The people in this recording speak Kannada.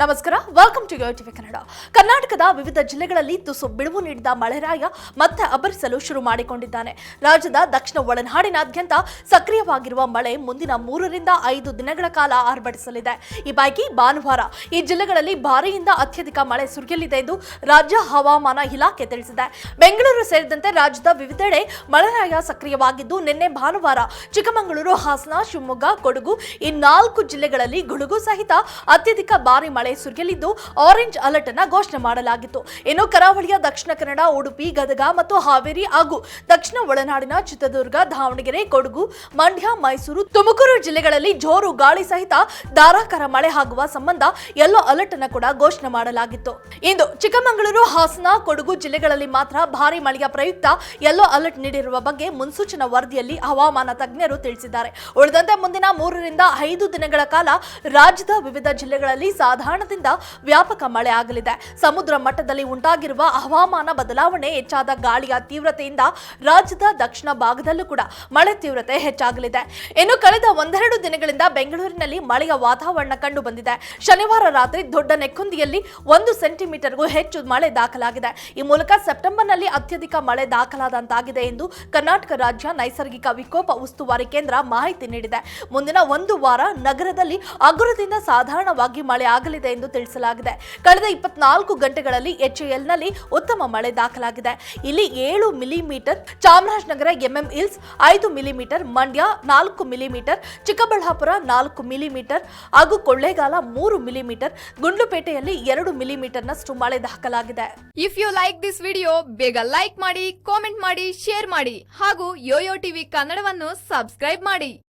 ನಮಸ್ಕಾರ ವೆಲ್ಕಮ್ ಟು ಟಿವಿ ಕನ್ನಡ ಕರ್ನಾಟಕದ ವಿವಿಧ ಜಿಲ್ಲೆಗಳಲ್ಲಿ ತುಸು ಬಿಡುವು ನೀಡಿದ ಮಳೆರಾಯ ಮತ್ತೆ ಅಬ್ಬರಿಸಲು ಶುರು ಮಾಡಿಕೊಂಡಿದ್ದಾನೆ. ರಾಜ್ಯದ ದಕ್ಷಿಣ ಒಳನಾಡಿನಾದ್ಯಂತ ಸಕ್ರಿಯವಾಗಿರುವ ಮಳೆ ಮುಂದಿನ ಮೂರರಿಂದ ಐದು ದಿನಗಳ ಕಾಲ ಆರ್ಭಟಿಸಲಿದೆ. ಈ ಪೈಕಿ ಭಾನುವಾರ ಈ ಜಿಲ್ಲೆಗಳಲ್ಲಿ ಭಾರಿಯಿಂದ ಅತ್ಯಧಿಕ ಮಳೆ ಸುರಿಯಲಿದೆ ಎಂದು ರಾಜ್ಯ ಹವಾಮಾನ ಇಲಾಖೆ ತಿಳಿಸಿದೆ. ಬೆಂಗಳೂರು ಸೇರಿದಂತೆ ರಾಜ್ಯದ ವಿವಿಧೆಡೆ ಮಳೆರಾಯ ಸಕ್ರಿಯವಾಗಿದ್ದು, ನಿನ್ನೆ ಭಾನುವಾರ ಚಿಕ್ಕಮಗಳೂರು, ಹಾಸನ, ಶಿವಮೊಗ್ಗ, ಕೊಡಗು ಈ ನಾಲ್ಕು ಜಿಲ್ಲೆಗಳಲ್ಲಿ ಗುಡುಗು ಸಹಿತ ಅತ್ಯಧಿಕ ಭಾರಿ ಮಳೆ ಸುರಿಯಲಿದ್ದು ಆರೆಂಜ್ ಅಲರ್ಟ್ ಅನ್ನ ಘೋಷಣೆ ಮಾಡಲಾಗಿತ್ತು. ಇನ್ನು ಕರಾವಳಿಯ ದಕ್ಷಿಣ ಕನ್ನಡ, ಉಡುಪಿ, ಗದಗ ಮತ್ತು ಹಾವೇರಿ ಹಾಗೂ ದಕ್ಷಿಣ ಒಳನಾಡಿನ ಚಿತ್ರದುರ್ಗ, ದಾವಣಗೆರೆ, ಕೊಡಗು, ಮಂಡ್ಯ, ಮೈಸೂರು, ತುಮಕೂರು ಜಿಲ್ಲೆಗಳಲ್ಲಿ ಜೋರು ಗಾಳಿ ಸಹಿತ ಧಾರಾಕಾರ ಮಳೆ ಆಗುವ ಸಂಬಂಧ ಯೆಲ್ಲೋ ಅಲರ್ಟ್ ಅನ್ನ ಕೂಡ ಘೋಷಣೆ ಮಾಡಲಾಗಿತ್ತು. ಇಂದು ಚಿಕ್ಕಮಗಳೂರು, ಹಾಸನ, ಕೊಡಗು ಜಿಲ್ಲೆಗಳಲ್ಲಿ ಮಾತ್ರ ಭಾರಿ ಮಳೆಯ ಪ್ರಯುಕ್ತ ಯೆಲ್ಲೋ ಅಲರ್ಟ್ ನೀಡಿರುವ ಬಗ್ಗೆ ಮುನ್ಸೂಚನಾ ವರದಿಯಲ್ಲಿ ಹವಾಮಾನ ತಜ್ಞರು ತಿಳಿಸಿದ್ದಾರೆ. ಉಳಿದಂತೆ ಮುಂದಿನ ಮೂರರಿಂದ ಐದು ದಿನಗಳ ಕಾಲ ರಾಜ್ಯದ ವಿವಿಧ ಜಿಲ್ಲೆಗಳಲ್ಲಿ ಸಾಧಾರಣದಿಂದ ವ್ಯಾಪಕ ಮಳೆ ಆಗಲಿದೆ. ಸಮುದ್ರ ಮಟ್ಟದಲ್ಲಿ ಉಂಟಾಗಿರುವ ಹವಾಮಾನ ಬದಲಾವಣೆ ಹೆಚ್ಚಾದ ಗಾಳಿಯ ತೀವ್ರತೆಯಿಂದ ರಾಜ್ಯದ ದಕ್ಷಿಣ ಭಾಗದಲ್ಲೂ ಕೂಡ ಮಳೆ ತೀವ್ರತೆ ಹೆಚ್ಚಾಗಲಿದೆ. ಇನ್ನು ಕಳೆದ ಒಂದೆರಡು ದಿನಗಳಿಂದ ಬೆಂಗಳೂರಿನಲ್ಲಿ ಮಳೆಯ ವಾತಾವರಣ ಕಂಡು ಬಂದಿದೆ ಶನಿವಾರ ರಾತ್ರಿ ದೊಡ್ಡ ನೆಕ್ಕುಂದಿಯಲ್ಲಿ ಒಂದು ಸೆಂಟಿಮೀಟರ್ಗೂ ಹೆಚ್ಚು ಮಳೆ ದಾಖಲಾಗಿದೆ. ಈ ಮೂಲಕ ಸೆಪ್ಟೆಂಬರ್ನಲ್ಲಿ ಅತ್ಯಧಿಕ ಮಳೆ ದಾಖಲಾದಂತಾಗಿದೆ ಎಂದು ಕರ್ನಾಟಕ ರಾಜ್ಯ ನೈಸರ್ಗಿಕ ವಿಕೋಪ ಉಸ್ತುವಾರಿ ಕೇಂದ್ರ ಮಾಹಿತಿ ನೀಡಿದೆ. ಮುಂದಿನ ಒಂದು ವಾರ ನಗರದಲ್ಲಿ ಅಗುರದಿಂದ ಸಾಧಾರಣವಾಗಿ ಮಳೆ ಆಗಲಿದೆ. ಎಂದು ತಿಳಿಸಲಾಗಿದೆ. ಕಳೆದ ಇಪ್ಪತ್ನಾಲ್ಕು ಗಂಟೆಗಳಲ್ಲಿ ಎಚ್ಎಎಲ್ನಲ್ಲಿ ಉತ್ತಮ ಮಳೆ ದಾಖಲಾಗಿದೆ. ಇಲ್ಲಿ ಏಳು ಮಿಲಿಮೀಟರ್ ಚಾಮರಾಜನಗರ ಎಂಎಂ ಹಿಲ್ಸ್, ಐದು ಮಿಲಿಮೀಟರ್ ಮಂಡ್ಯ, ನಾಲ್ಕು ಮಿಲಿಮೀಟರ್ ಚಿಕ್ಕಬಳ್ಳಾಪುರ, ನಾಲ್ಕು ಮಿಲಿಮೀಟರ್ ಹಾಗೂ ಕೊಳ್ಳೇಗಾಲ ಮೂರು ಮಿಲಿಮೀಟರ್, ಗುಂಡ್ಲುಪೇಟೆಯಲ್ಲಿ ಎರಡು ಮಿಲಿಮೀಟರ್ನಷ್ಟು ಮಳೆ ದಾಖಲಾಗಿದೆ. If you like this video ಬೇಗ ಲೈಕ್ ಮಾಡಿ ಕಾಮೆಂಟ್ ಮಾಡಿ ಶೇರ್ ಮಾಡಿ ಹಾಗೂ ಯೋಯೋ ಟಿವಿ ಕನ್ನಡವನ್ನು ಸಬ್ಸ್ಕ್ರೈಬ್ ಮಾಡಿ.